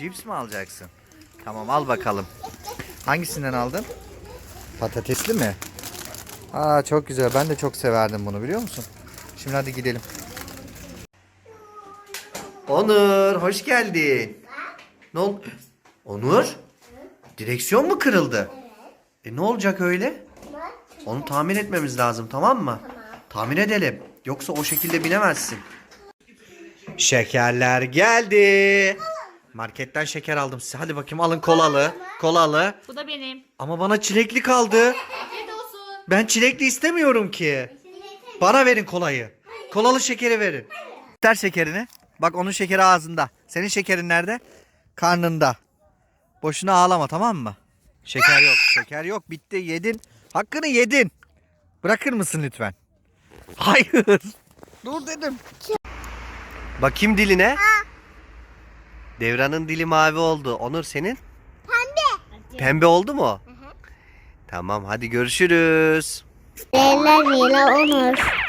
Cips mi alacaksın? Tamam al bakalım. Hangisinden aldın? Patatesli mi? Aa çok güzel. Ben de çok severdim bunu biliyor musun? Şimdi hadi gidelim. Onur hoş geldin. Ne oldu? Onur? Direksiyon mu kırıldı? E ne olacak öyle? Onu tamir etmemiz lazım tamam mı? Tamir edelim. Yoksa o şekilde binemezsin. Şekerler geldi. Marketten şeker aldım size. Hadi bakayım alın kolalı. Kolalı. Bu da benim. Ama bana çilekli kaldı. Afiyet olsun. Ben çilekli istemiyorum ki. Bana verin kolayı. Kolalı şekeri verin. İster şekerini. Bak onun şekeri ağzında. Senin şekerin nerede? Karnında. Boşuna ağlama tamam mı? Şeker yok. Şeker yok. Bitti. Yedin. Hakkını yedin. Bırakır mısın lütfen? Hayır. Dur dedim. Bakayım diline. Devranın dili mavi oldu. Onur senin? Pembe. Pembe oldu mu? Tamam hadi görüşürüz. Leyla Mila Onur.